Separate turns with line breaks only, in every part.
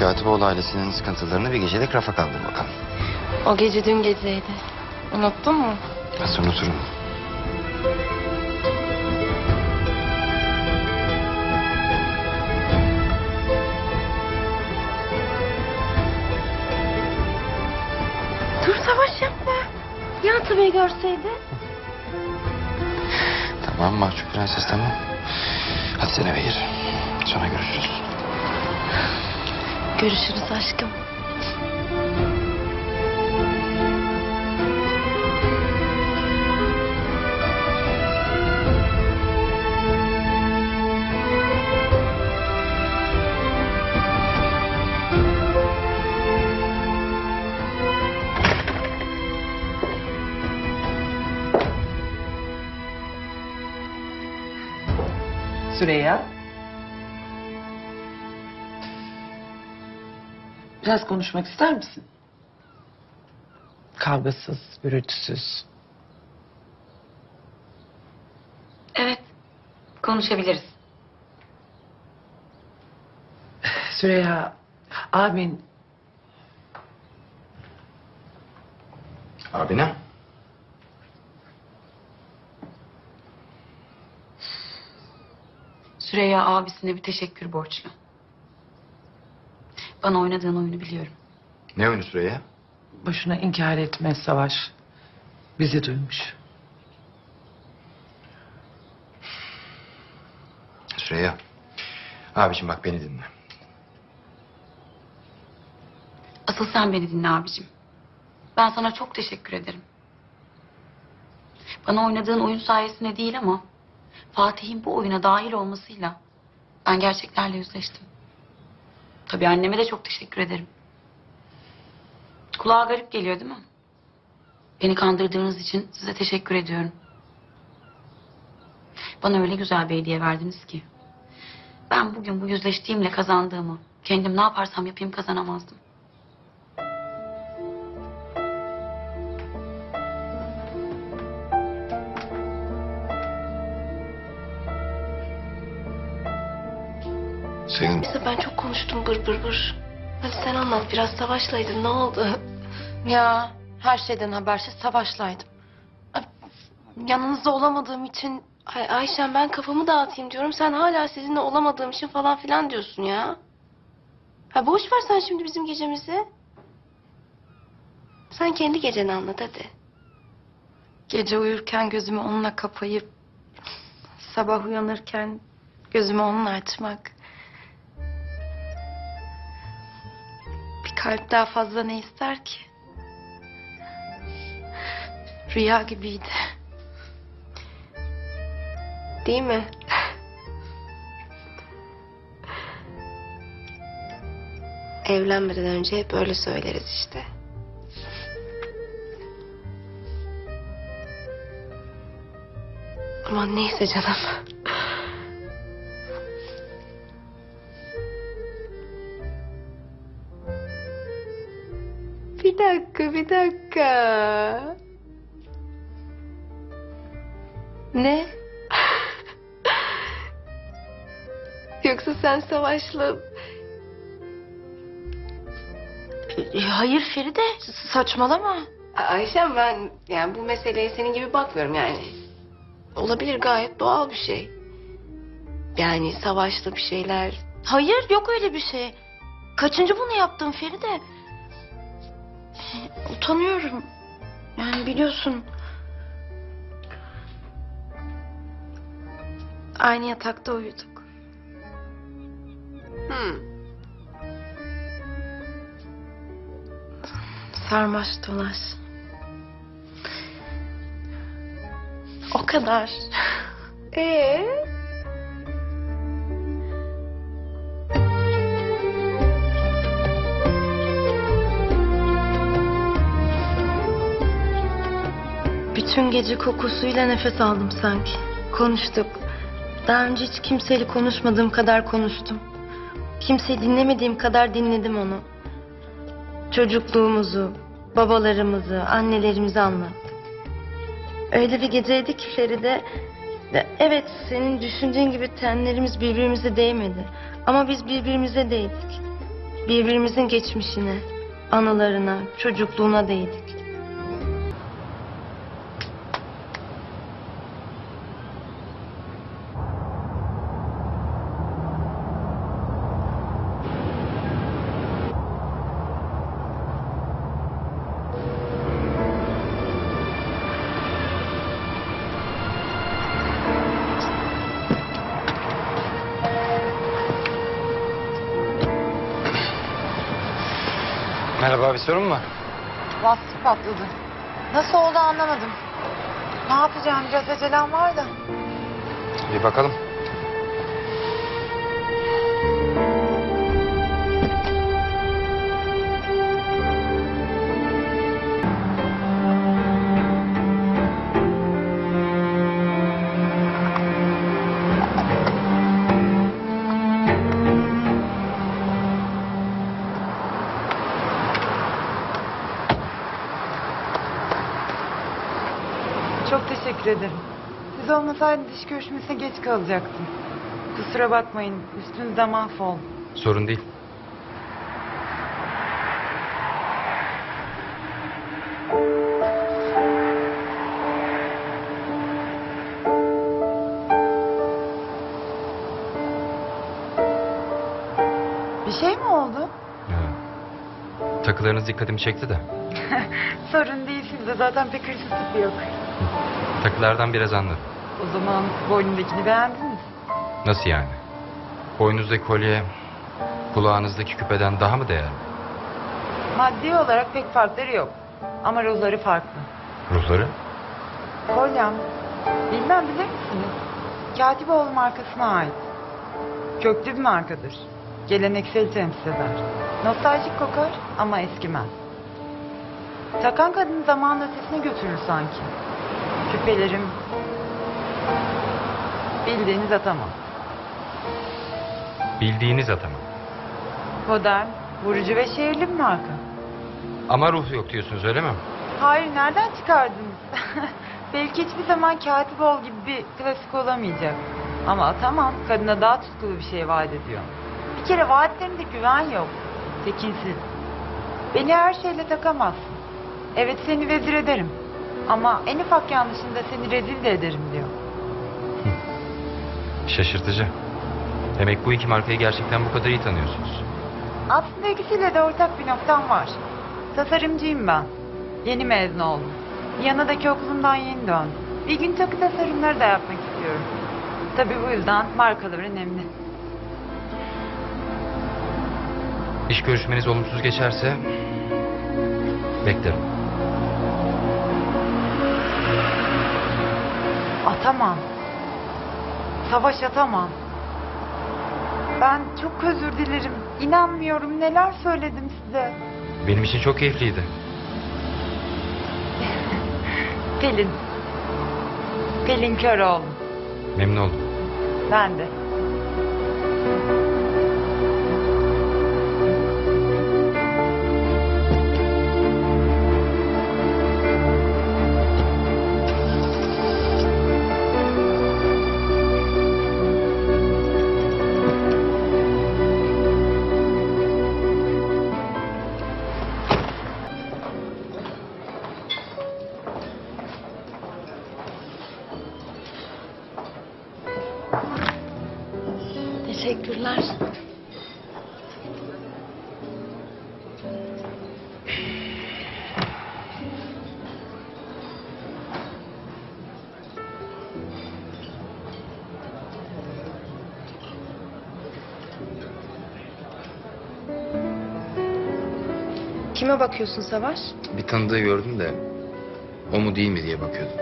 Katipoğlu ailesinin sıkıntılarını bir gecelik rafa kaldır bakalım.
O gece dün geceydi. Unuttun mu?
Nasıl unuturum?
Dur Savaş yapma. Ya tabii görseydi.
Tamam mahcup prenses tamam. Hadi sen eve gir. Sonra görüşürüz.
Görüşürüz aşkım.
Süreyya. Biraz konuşmak ister misin? Kavgasız, gürültüsüz.
Evet. Konuşabiliriz.
Süreyya, abin
Abine?
Süreyya abisine bir teşekkür borçlu. Bana oynadığın oyunu biliyorum.
Ne oyunu Süreyya?
boşuna inkar etme Savaş. Bizi duymuş.
Süreyya. Abiciğim bak beni dinle.
Asıl sen beni dinle abicim. Ben sana çok teşekkür ederim. Bana oynadığın oyun sayesinde değil ama... Fatih'in bu oyuna dahil olmasıyla ben gerçeklerle yüzleştim. Tabii anneme de çok teşekkür ederim. Kulağa garip geliyor değil mi? Beni kandırdığınız için size teşekkür ediyorum. Bana öyle güzel bir hediye verdiniz ki. Ben bugün bu yüzleştiğimle kazandığımı kendim ne yaparsam yapayım kazanamazdım.
Senin
Neyse ben çok konuştum bır bır bır. Hadi sen anlat biraz savaşlaydın ne oldu? Ya her şeyden habersiz savaşlaydım. Ay, Yanınızda olamadığım için Ay Ayşen ben kafamı dağıtayım diyorum. Sen hala sizinle olamadığım için falan filan diyorsun ya. Ha boş ver sen şimdi bizim gecemizi. Sen kendi geceni anlat hadi. Gece uyurken gözümü onunla kapayıp sabah uyanırken gözümü onunla açmak. Kalp daha fazla ne ister ki? Rüya gibiydi. Değil mi? Evlenmeden önce hep öyle söyleriz işte. Aman neyse canım. Dakika, bir dakika. Ne? Yoksa sen Savaş'la... Hayır Feride, saçmalama. Ayşem ben yani bu meseleye senin gibi bakmıyorum yani. Olabilir gayet doğal bir şey. Yani Savaş'la bir şeyler... Hayır, yok öyle bir şey. Kaçıncı bunu yaptın Feride? Utanıyorum. Yani biliyorsun. Aynı yatakta uyuduk. Hmm. Sarmaş dolaş. O kadar. Ee? Bütün gece kokusuyla nefes aldım sanki. Konuştuk. Daha önce hiç kimseyle konuşmadığım kadar konuştum. Kimseyi dinlemediğim kadar dinledim onu. Çocukluğumuzu, babalarımızı, annelerimizi anlattık. Öyle bir geceydi ki Feride... de- Evet senin düşündüğün gibi tenlerimiz birbirimize değmedi. Ama biz birbirimize değdik. Birbirimizin geçmişine, anılarına, çocukluğuna değdik.
Merhaba bir sorun mu var?
Lastik patladı. Nasıl oldu anlamadım. Ne yapacağım biraz acelem var da.
Bir bakalım.
Teşekkür ederim. Siz olmasaydınız iş görüşmesine geç kalacaktım. Kusura bakmayın üstünüzde mahvoldu.
Sorun değil. Takılarınız dikkatimi çekti de.
Sorun değil sizde zaten pek hırsızlık yok.
Takılardan biraz anladım.
O zaman boynundakini beğendiniz.
Nasıl yani? Boynunuzdaki kolye kulağınızdaki küpeden daha mı değerli?
Maddi olarak pek farkları yok. Ama rozları farklı.
Ruhları?
Kolyem. Bilmem bilir misiniz? Katipoğlu markasına ait. Köklü bir markadır. Geleneksel temsil eder. Nostaljik kokar ama eskimez. Takan kadın zamanın ötesine götürür sanki. Küpelerim... Bildiğiniz atamam.
Bildiğiniz atamam.
Modern, vurucu ve şehirli bir marka.
Ama ruh yok diyorsunuz öyle mi?
Hayır nereden çıkardınız? Belki hiçbir zaman Katipoğlu gibi bir klasik olamayacak. Ama tamam kadına daha tutkulu bir şey vaat ediyor. Bir kere vaatlerinde güven yok. Tekinsiz. Beni her şeyle takamazsın. Evet seni vezir ederim. Ama en ufak yanlışında seni rezil de ederim diyor.
Şaşırtıcı. Demek bu iki markayı gerçekten bu kadar iyi tanıyorsunuz.
Aslında ikisiyle de ortak bir noktam var. Tasarımcıyım ben. Yeni mezun oldum. Yanadaki okulumdan yeni döndüm. Bir gün takı tasarımları da yapmak istiyorum. Tabii bu yüzden markalar önemli.
İş görüşmeniz olumsuz geçerse beklerim.
Atamam. Savaş atamam. Ben çok özür dilerim. İnanmıyorum neler söyledim size.
Benim için çok keyifliydi.
Pelin. Pelin Köroğlu.
Memnun oldum.
Ben de.
Kime bakıyorsun Savaş?
Bir tanıdığı gördüm de o mu değil mi diye bakıyordum.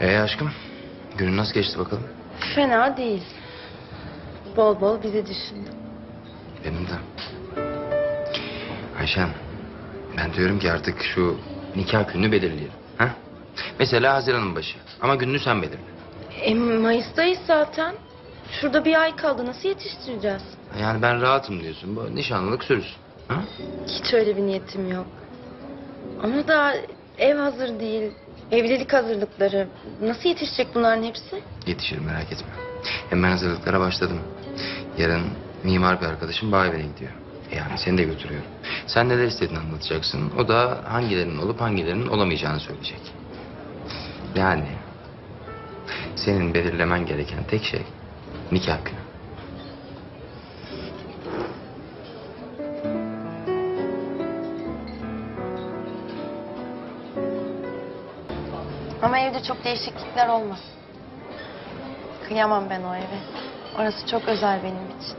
Ee aşkım günün nasıl geçti bakalım?
Fena değil. Bol bol bizi düşündüm.
Benim de. Ayşem ben diyorum ki artık şu nikah gününü belirleyelim. Ha? Mesela Haziran'ın başı ama gününü sen belirle.
E, Mayıs'tayız zaten. Şurada bir ay kaldı. Nasıl yetiştireceğiz?
Yani ben rahatım diyorsun. Bu nişanlılık sürsün. Ha?
Hiç öyle bir niyetim yok. Ama da ev hazır değil. Evlilik hazırlıkları. Nasıl yetişecek bunların hepsi?
Yetişir merak etme. Hem ben hazırlıklara başladım. Yarın mimar bir arkadaşım bağ evine gidiyor. Yani seni de götürüyorum. Sen neler istediğini anlatacaksın. O da hangilerinin olup hangilerinin olamayacağını söyleyecek. Yani senin belirlemen gereken tek şey nikah günü.
Çok değişiklikler olmaz. Kıyamam ben o eve. Orası çok özel benim için.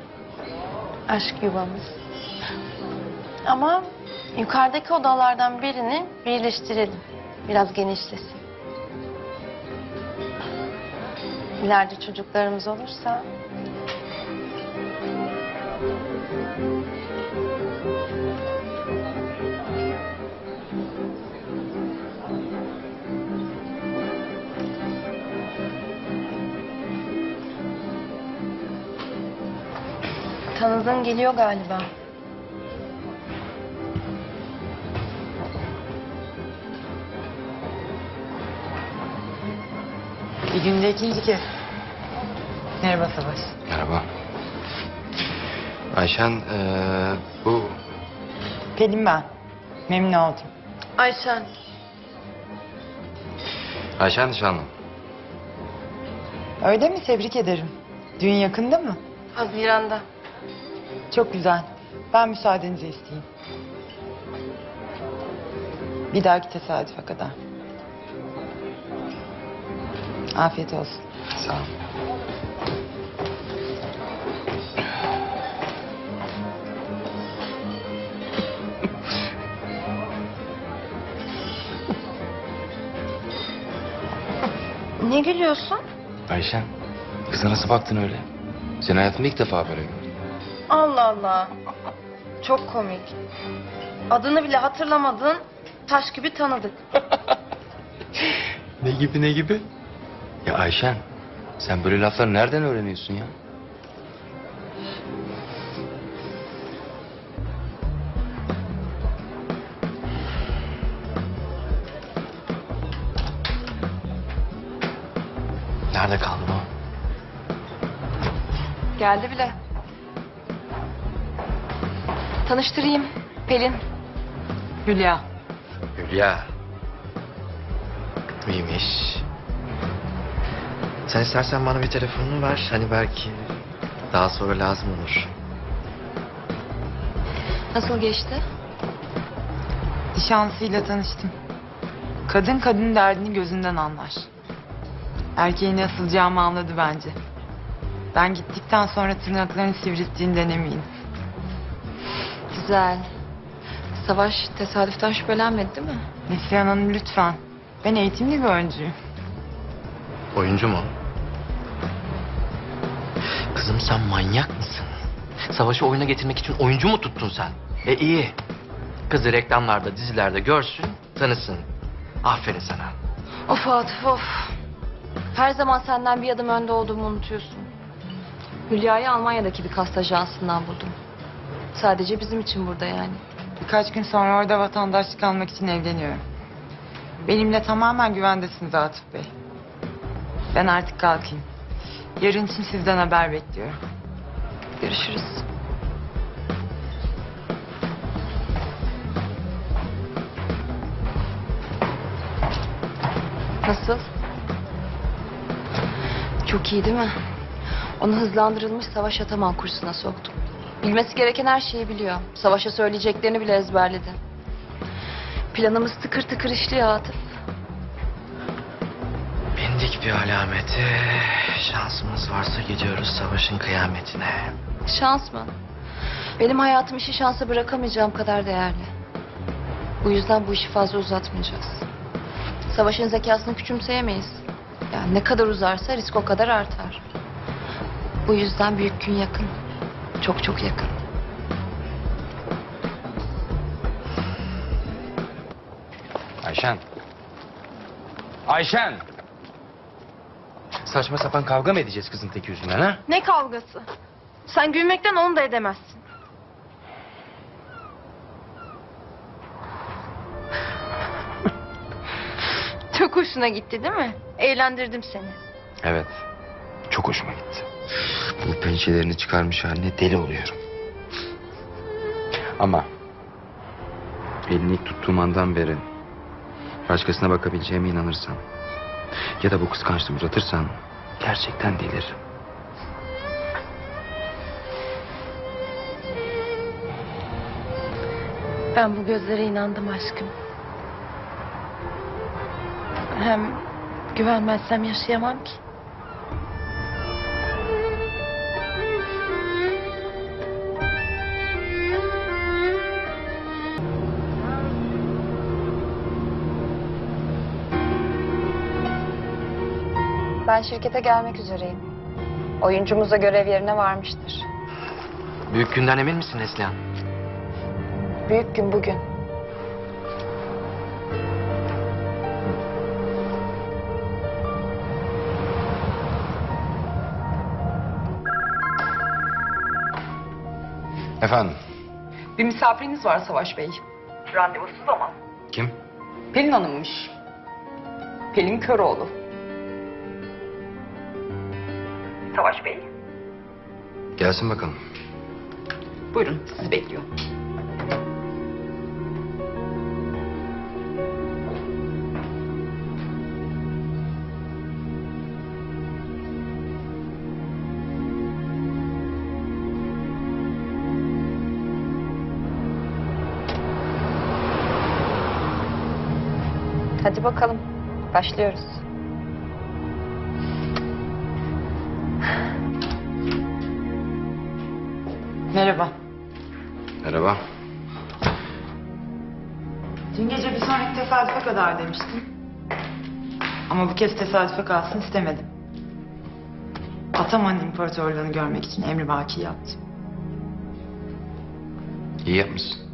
Aşk yuvamız. Ama yukarıdaki odalardan birini birleştirelim. Biraz genişlesin. İleride çocuklarımız olursa tanıdığın geliyor galiba.
Bir günde ikinci kez. Merhaba Savaş.
Merhaba. Ayşen eee, bu
Pelin ben. Memnun oldum.
Ayşen.
Ayşen nişanlı.
Öyle mi? Tebrik ederim. Düğün yakında mı?
Haziran'da.
Çok güzel. Ben müsaadenizi isteyeyim. Bir dahaki tesadüfe kadar. Afiyet olsun.
Sağ ol.
Ne gülüyorsun?
Ayşen, kıza nasıl baktın öyle? Seni hayatımda ilk defa böyle gördüm.
Allah Allah. Çok komik. Adını bile hatırlamadın. Taş gibi tanıdık.
Ne gibi ne gibi? Ya Ayşen, sen böyle lafları nereden öğreniyorsun ya? Nerede kaldı bu?
Geldi bile. Tanıştırayım. Pelin.
Hülya.
Hülya. İyiymiş.
Sen istersen bana bir telefonunu ver. Hani belki daha sonra lazım olur.
Nasıl geçti?
Nişanlısıyla tanıştım. Kadın kadın derdini gözünden anlar. Erkeğin asılacağımı anladı bence. Ben gittikten sonra tırnaklarını sivrittiğinden eminim.
Güzel. Savaş tesadüften şüphelenmedi değil mi?
Neslihan Hanım lütfen. Ben eğitimli bir oyuncuyum.
Oyuncu mu? Kızım sen manyak mısın? Savaşı oyuna getirmek için oyuncu mu tuttun sen? E iyi. Kızı reklamlarda, dizilerde görsün, tanısın. Aferin sana.
Of Atıf of. Her zaman senden bir adım önde olduğumu unutuyorsun. Hülya'yı Almanya'daki bir kast ajansından buldum. Sadece bizim için burada yani.
Birkaç gün sonra orada vatandaşlık almak için evleniyorum. Benimle tamamen güvendesiniz Atıf Bey. Ben artık kalkayım. Yarın için sizden haber bekliyorum.
Görüşürüz. Nasıl? Çok iyi değil mi? Onu hızlandırılmış savaş ataman kursuna soktum. Bilmesi gereken her şeyi biliyor. Savaşa söyleyeceklerini bile ezberledi. Planımız tıkır tıkır işliyor Atıf.
Bindik bir alamete. Şansımız varsa gidiyoruz savaşın kıyametine.
Şans mı? Benim hayatım işi şansa bırakamayacağım kadar değerli. Bu yüzden bu işi fazla uzatmayacağız. Savaşın zekasını küçümseyemeyiz. Yani ne kadar uzarsa risk o kadar artar. Bu yüzden büyük gün yakın. Çok çok yakın.
Ayşen. Ayşen! Saçma sapan kavga mı edeceğiz kızın tek yüzünden ha?
Ne kavgası? Sen gülmekten onu da edemezsin. Çok hoşuna gitti değil mi? Eğlendirdim seni.
Evet. Çok hoşuma gitti. Bu pençelerini çıkarmış haline deli oluyorum. Ama elini tuttuğum andan beri başkasına bakabileceğime inanırsan ya da bu kıskançlığı uzatırsan gerçekten deliririm.
Ben bu gözlere inandım aşkım. Hem güvenmezsem yaşayamam ki.
Ben şirkete gelmek üzereyim. Oyuncumuza görev yerine varmıştır.
Büyük günden emin misin Neslihan?
Büyük gün bugün.
Efendim
Bir misafiriniz var Savaş Bey. Randevusuz ama.
kim?
Pelin Hanım'mış. Pelin Köroğlu. Savaş Bey.
Gelsin bakalım.
Buyurun sizi bekliyor.
Hadi bakalım. Başlıyoruz.
Kadar demiştim. Ama bu kez tesadüfe kalsın istemedim. Ataman İmparatorluğunu görmek için emri vaki yaptım.
İyi yapmışsın.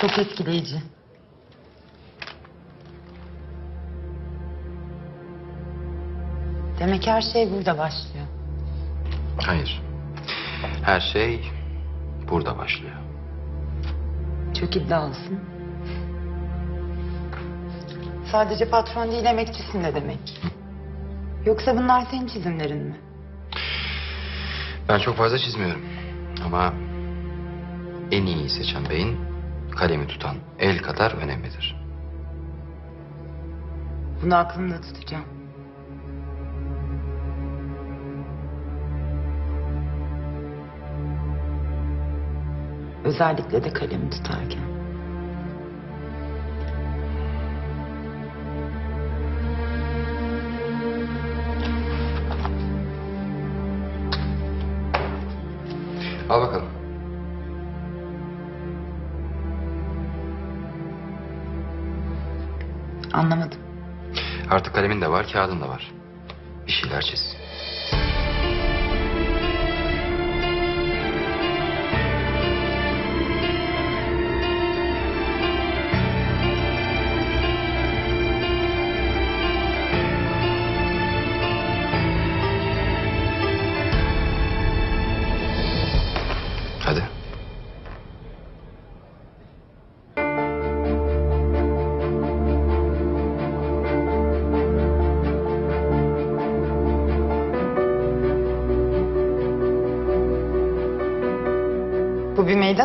Çok etkileyici. Demek her şey burada başlıyor.
Hayır. Her şey burada başlıyor.
Çok iddialısın. Sadece patron değil emekçisin de demek. Yoksa bunlar senin çizimlerin mi?
Ben çok fazla çizmiyorum. Ama en iyi seçen beyin kalemi tutan el kadar önemlidir.
Bunu aklımda tutacağım. Özellikle de kalemi tutarken.
Al bakalım.
Anlamadım.
Artık kalemin de var, kağıdın da var. Bir şeyler çiz.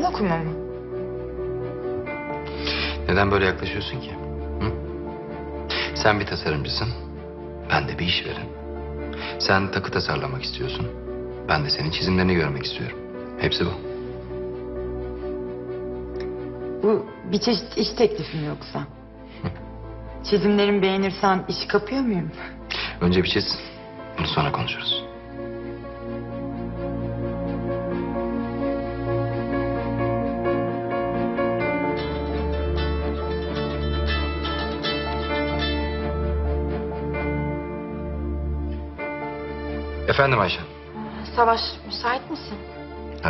Okuma mı?
Neden böyle yaklaşıyorsun ki? Hı? Sen bir tasarımcısın. Ben de bir işveren. Sen takı tasarlamak istiyorsun. Ben de senin çizimlerini görmek istiyorum. Hepsi bu.
Bu bir çeşit iş teklifi mi yoksa? Çizimlerimi beğenirsen işi kapıyor muyum?
Önce bir çiz. Bunu sonra konuşuruz. Efendim Ayşe.
Savaş müsait misin?
Ee,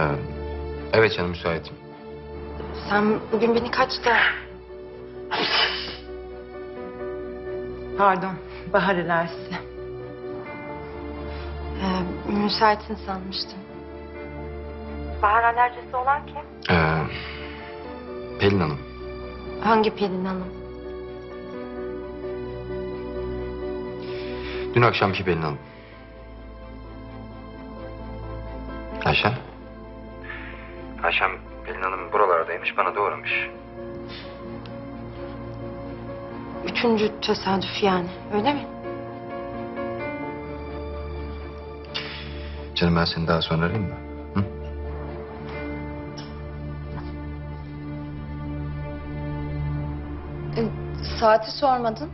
evet canım müsaitim.
Sen bugün beni kaçta...
Pardon, Bahar Elersi.
Ee, müsaitsin sanmıştım.
Ee, Pelin Hanım.
Hangi Pelin Hanım?
Dün akşamki Pelin Hanım. Ayşen? Ayşem Pelin Hanım buralardaymış bana da uğramış.
Üçüncü tesadüf yani öyle mi?
Canım ben seni daha sonra arayayım mı? Hı?
E, saati sormadın.